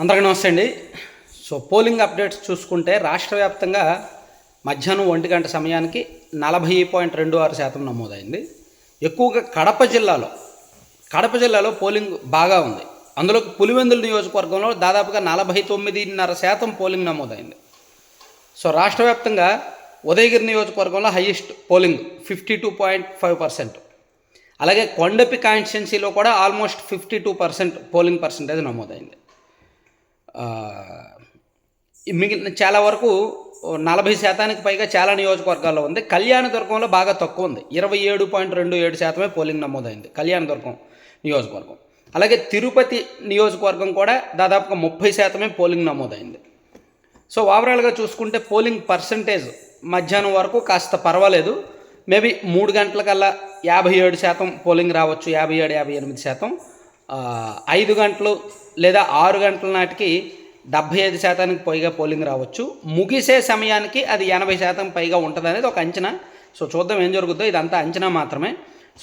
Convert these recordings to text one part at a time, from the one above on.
అందరికీ నమస్తే అండి. సో పోలింగ్ అప్డేట్స్ చూసుకుంటే రాష్ట్ర వ్యాప్తంగా మధ్యాహ్నం ఒంటి గంట సమయానికి నలభై పాయింట్ రెండు ఆరు శాతం నమోదైంది. ఎక్కువగా కడప జిల్లాలో కడప జిల్లాలో పోలింగ్ బాగా ఉంది. అందులో పులివెందుల నియోజకవర్గంలో దాదాపుగా నలభై తొమ్మిదిన్నర శాతం పోలింగ్ నమోదైంది. సో రాష్ట్ర వ్యాప్తంగా ఉదయగిరి నియోజకవర్గంలో highest polling fifty two point five percent. అలాగే కొండపి కాన్స్టిట్యున్సీలో కూడా almost fifty two percent polling percentage నమోదైంది. మిగిలిన చాలా వరకు నలభై శాతానికి పైగా చాలా నియోజకవర్గాల్లో ఉంది. కళ్యాణదుర్గంలో బాగా తక్కువ ఉంది. ఇరవై ఏడు పాయింట్ రెండు ఏడు శాతమే పోలింగ్ నమోదైంది కళ్యాణదుర్గం నియోజకవర్గం. అలాగే తిరుపతి నియోజకవర్గం కూడా దాదాపుగా ముప్పై శాతమే పోలింగ్ నమోదైంది. సో ఓవరాల్గా చూసుకుంటే పోలింగ్ పర్సంటేజ్ మధ్యాహ్నం వరకు కాస్త పర్వాలేదు. మేబీ మూడు గంటలకల్లా యాభై ఏడు శాతం పోలింగ్ రావచ్చు. యాభై ఏడు యాభై ఎనిమిది శాతం. ఐదు గంటలు లేదా ఆరు గంటల నాటికి డెబ్భై ఐదు శాతానికి పైగా పోలింగ్ రావచ్చు. ముగిసే సమయానికి అది ఎనభై శాతం పైగా ఉంటుంది అనేది ఒక అంచనా. సో చూద్దాం ఏం జరుగుతుందో ఇదంతా అంచనా మాత్రమే.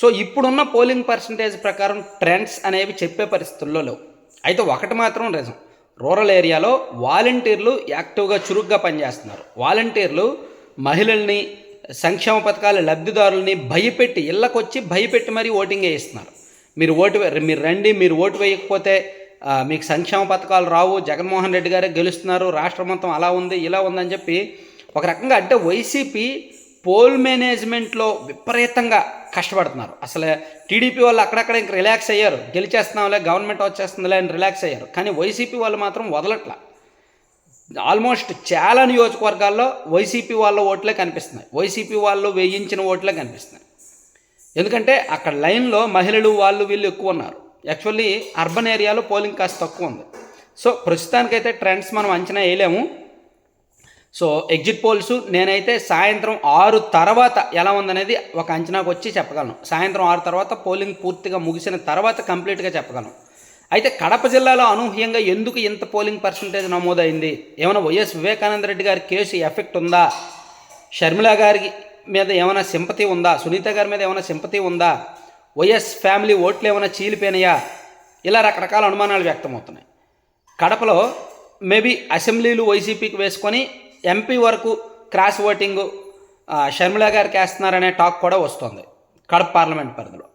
సో ఇప్పుడున్న పోలింగ్ పర్సంటేజ్ ప్రకారం ట్రెండ్స్ అనేవి చెప్పే పరిస్థితుల్లో లేవు. అయితే ఒకటి మాత్రం నిజం. రూరల్ ఏరియాలో వాలంటీర్లు యాక్టివ్గా చురుగ్గా పనిచేస్తున్నారు. వాలంటీర్లు మహిళల్ని సంక్షేమ పథకాల లబ్ధిదారుల్ని భయపెట్టి ఇళ్ళకొచ్చి భయపెట్టి మరీ ఓటింగ్ వేయిస్తున్నారు. మీరు ఓటు వే- మీరు రండి మీరు ఓటు వేయకపోతే మీకు సంక్షేమ పథకాలు రావు జగన్మోహన్ రెడ్డి గారే గెలుస్తున్నారు రాష్ట్రం మొత్తం అలా ఉంది ఇలా ఉందని చెప్పి ఒక రకంగా అంటే వైసీపీ పోల్ మేనేజ్మెంట్లో విపరీతంగా కష్టపడుతున్నారు. అసలు టీడీపీ వాళ్ళు అక్కడక్కడ ఇంక రిలాక్స్ అయ్యారు. గెలిచేస్తున్నాంలే గవర్నమెంట్ వచ్చేస్తుందిలే అని రిలాక్స్ అయ్యారు. కానీ వైసీపీ వాళ్ళు మాత్రం వదలట్లా. ఆల్మోస్ట్ చాలా నియోజకవర్గాల్లో వైసీపీ వాళ్ళ ఓట్లే కనిపిస్తున్నాయి. వైసీపీ వాళ్ళు వేయించిన ఓట్లే కనిపిస్తున్నాయి. ఎందుకంటే అక్కడ లైన్లో మహిళలు వాళ్ళు వీళ్ళు ఎక్కువ ఉన్నారు. యాక్చువల్లీ అర్బన్ ఏరియాలో పోలింగ్ కాస్త తక్కువ ఉంది. సో ప్రస్తుతానికైతే ట్రెండ్స్ మనం అంచనా వేయలేము. సో ఎగ్జిట్ పోల్స్ నేనైతే సాయంత్రం ఆరు తర్వాత ఎలా ఉందనేది ఒక అంచనాకు వచ్చి చెప్పగలను. సాయంత్రం ఆరు తర్వాత పోలింగ్ పూర్తిగా ముగిసిన తర్వాత కంప్లీట్గా చెప్పగలను. అయితే కడప జిల్లాలో అనూహ్యంగా ఎందుకు ఇంత పోలింగ్ పర్సంటేజ్ నమోదైంది? ఏమైనా వైఎస్ వివేకానంద రెడ్డి గారి కేసు ఎఫెక్ట్ ఉందా? షర్మిల గారి మీద ఏమైనా సింపతి ఉందా? సునీత గారి మీద ఏమైనా సింపతి ఉందా? వైఎస్ ఫ్యామిలీ ఓట్లు ఏమైనా చీలిపోయినాయా? ఇలా రకరకాల అనుమానాలు వ్యక్తమవుతున్నాయి. కడపలో మేబీ అసెంబ్లీలు వైసీపీకి వేసుకొని ఎంపీ వరకు క్రాస్ ఓటింగ్ ఆ, షర్మిల గారికి వేస్తున్నారనే టాక్ కూడా వస్తుంది కడప పార్లమెంట్ పరిధిలో.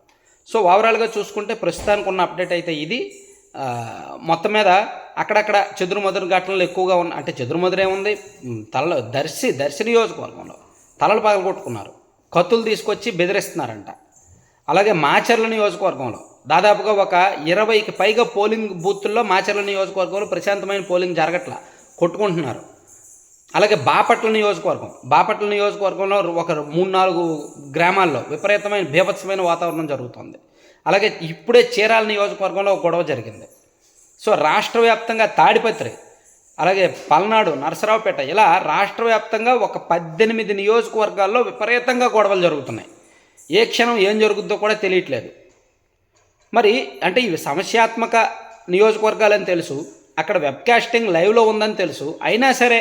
సో ఓవరాల్గా చూసుకుంటే ప్రస్తుతానికి ఉన్న అప్డేట్ అయితే ఇది. మొత్తం మీద అక్కడక్కడ చెదురుమదురు ఘటనలు ఎక్కువగా ఉన్న అంటే చెదురుమదురు ఉంది. తలలో దర్శి దర్శి నియోజకవర్గంలో తలలు పగలగొట్టుకున్నారు. కత్తులు తీసుకొచ్చి బెదిరిస్తున్నారంట. అలాగే మాచర్ల నియోజకవర్గంలో దాదాపుగా ఒక ఇరవైకి పైగా పోలింగ్ బూత్ల్లో మాచర్ల నియోజకవర్గంలో ప్రశాంతమైన పోలింగ్ జరగట్ల కొట్టుకుంటున్నారు. అలాగే బాపట్ల నియోజకవర్గం బాపట్ల నియోజకవర్గంలో ఒక మూడు నాలుగు గ్రామాల్లో విపరీతమైన బీభత్సమైన వాతావరణం జరుగుతుంది. అలాగే ఇప్పుడే చీరాల నియోజకవర్గంలో ఒక గొడవ జరిగింది. సో రాష్ట్ర వ్యాప్తంగా తాడిపత్రి అలాగే పల్నాడు నరసరావుపేట ఇలా రాష్ట్ర వ్యాప్తంగా ఒక పద్దెనిమిది నియోజకవర్గాల్లో విపరీతంగా గొడవలు జరుగుతున్నాయి. ఏ క్షణం ఏం జరుగుద్దో కూడా తెలియట్లేదు. మరి అంటే ఇవి సమస్యాత్మక నియోజకవర్గాలని తెలుసు అక్కడ వెబ్కాస్టింగ్ లైవ్లో ఉందని తెలుసు అయినా సరే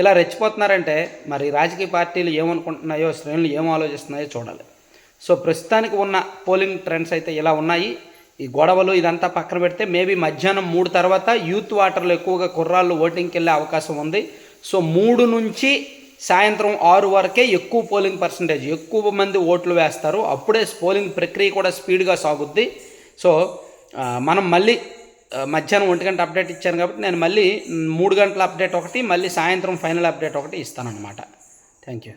ఇలా రెచ్చిపోతున్నారంటే మరి రాజకీయ పార్టీలు ఏమనుకుంటున్నాయో శ్రేణులు ఏం ఆలోచిస్తున్నాయో చూడాలి. సో ప్రస్తుతానికి ఉన్న పోలింగ్ ట్రెండ్స్ అయితే ఇలా ఉన్నాయి. ఈ గొడవలు ఇదంతా పక్కన పెడితే మేబీ మధ్యాహ్నం మూడు తర్వాత యూత్ వాటర్లు ఎక్కువగా కుర్రాళ్ళు ఓటింగ్కి వెళ్ళే అవకాశం ఉంది. సో మూడు నుంచి సాయంత్రం ఆరు వరకే ఎక్కువ పోలింగ్ పర్సంటేజ్ ఎక్కువ మంది ఓట్లు వేస్తారు. అప్పుడే పోలింగ్ ప్రక్రియ కూడా స్పీడ్గా సాగుద్ది. సో మనం మళ్ళీ మధ్యాహ్నం ఒంటి గంట అప్డేట్ ఇచ్చాను కాబట్టి నేను మళ్ళీ మూడు గంటల అప్డేట్ ఒకటి మళ్ళీ సాయంత్రం ఫైనల్ అప్డేట్ ఒకటి ఇస్తానన్నమాట. Thank you